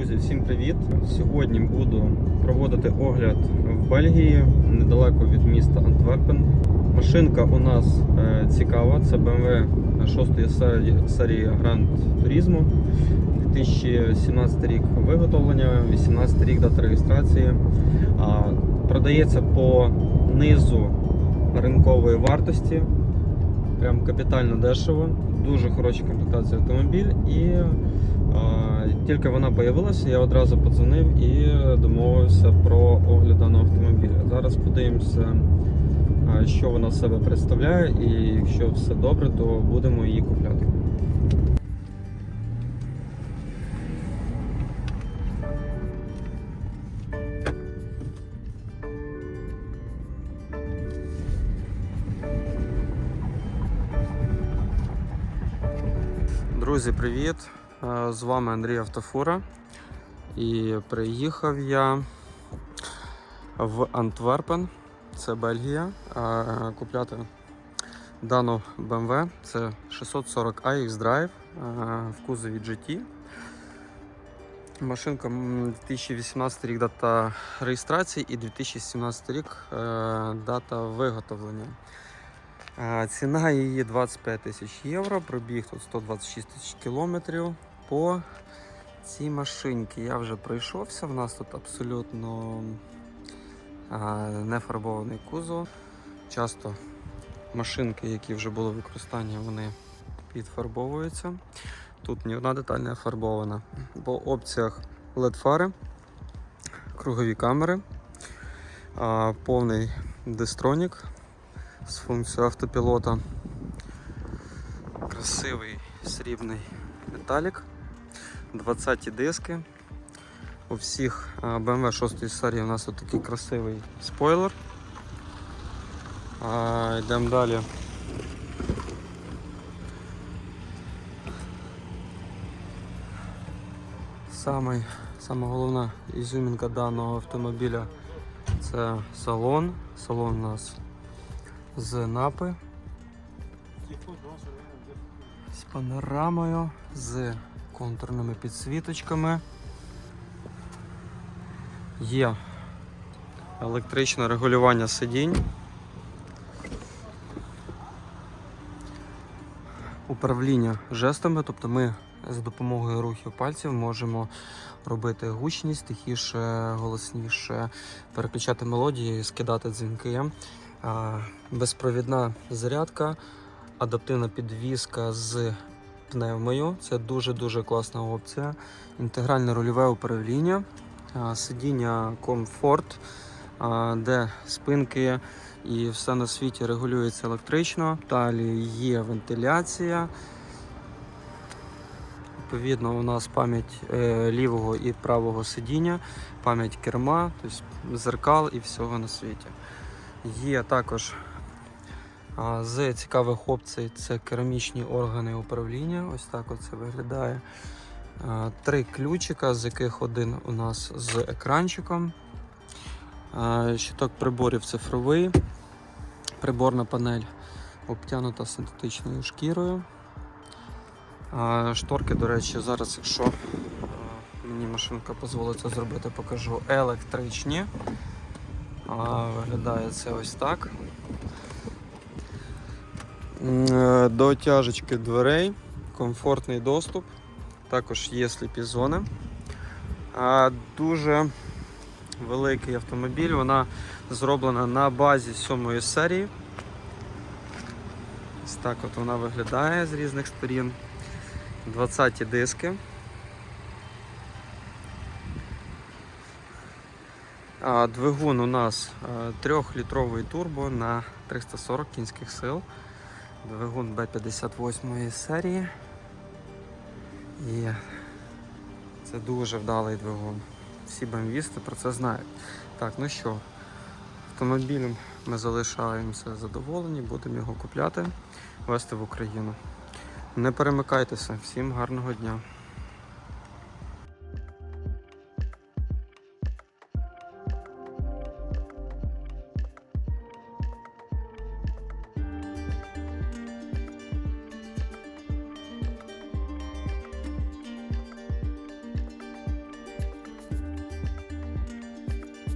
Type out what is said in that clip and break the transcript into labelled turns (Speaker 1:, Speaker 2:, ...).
Speaker 1: Друзі, всім привіт! Сьогодні буду проводити огляд в Бельгії, недалеко від міста Антверпен. Машинка у нас е, цікава, це BMW 6 серії, Grand Turismo. 2017 рік виготовлення, 18 рік дата реєстрації. Продається по низу ринкової вартості. Прям капітально дешево, дуже хороша комплектація автомобіль і тільки вона з'явилася, я одразу подзвонив і домовився про огляд даного автомобіля. Зараз подивимося, що вона себе представляє, і якщо все добре, то будемо її купляти. Друзі, привіт! Е, З вами Андрій Автофура. І приїхав я в Антверпен, це Бельгія, е, купляти дану BMW. Це 640 iX Drive е, в кузові GT. Машинка 2018 рік дата реєстрації і 2017 рік дата виготовлення. Ціна її 25 тисяч євро, пробіг тут 126 тисяч кілометрів. По цій машинці я вже пройшовся. В нас тут абсолютно е, не фарбований кузов. Часто машинки, які вже були в використанні, вони підфарбовуються. Тут ні одна деталь не фарбована. По опціях LED фари, кругові камери, повний дистронік з функцією автопілота. Красивий срібний металік, 20 диски. У всіх BMW 6 серії у нас такий красивий спойлер. Йдемо далі. Самий, сама головна ізюмінка даного автомобіля це салон. Салон у нас з напи. З панорамою, з контурними підсвіточками. Є електричне регулювання сидінь. Управління жестами, тобто ми за допомогою рухів пальців можемо робити гучність, тихіше, голосніше, переключати мелодії, скидати дзвінки. Безпровідна зарядка, адаптивна підвізка з пневмою. Це дуже-дуже класна опція. Інтегральне рульове управління, сидіння комфорт, де спинки і все на світі регулюється електрично. Далі є вентиляція. Відповідно, у нас пам'ять е, лівого і правого сидіння, пам'ять керма, тобто зеркал і всього на світі. Є також з цікавих опцій це керамічні органи управління. Ось так от це виглядає. Три ключика, з яких один у нас з екранчиком. Щиток приборів цифровий. Приборна панель обтянута синтетичною шкірою. Шторки, до речі, зараз, якщо мені машинка дозволить це зробити, покажу електричні. Виглядає це ось так. Е, До тяжечки дверей, комфортний доступ, також є сліпі зони. Дуже великий автомобіль, вона зроблена на базі сьомої серії. Ось так от вона виглядає з різних сторін. 20 диски. Двигун у нас 3-літровий турбо на 340 кінських сил. Двигун B58 серії. І це дуже вдалий двигун. Всі бамвісти про це знають. Так, ну що, автомобілем ми залишаємося задоволені, будемо його купляти, вести в Україну. Не перемикайтеся, всім гарного дня.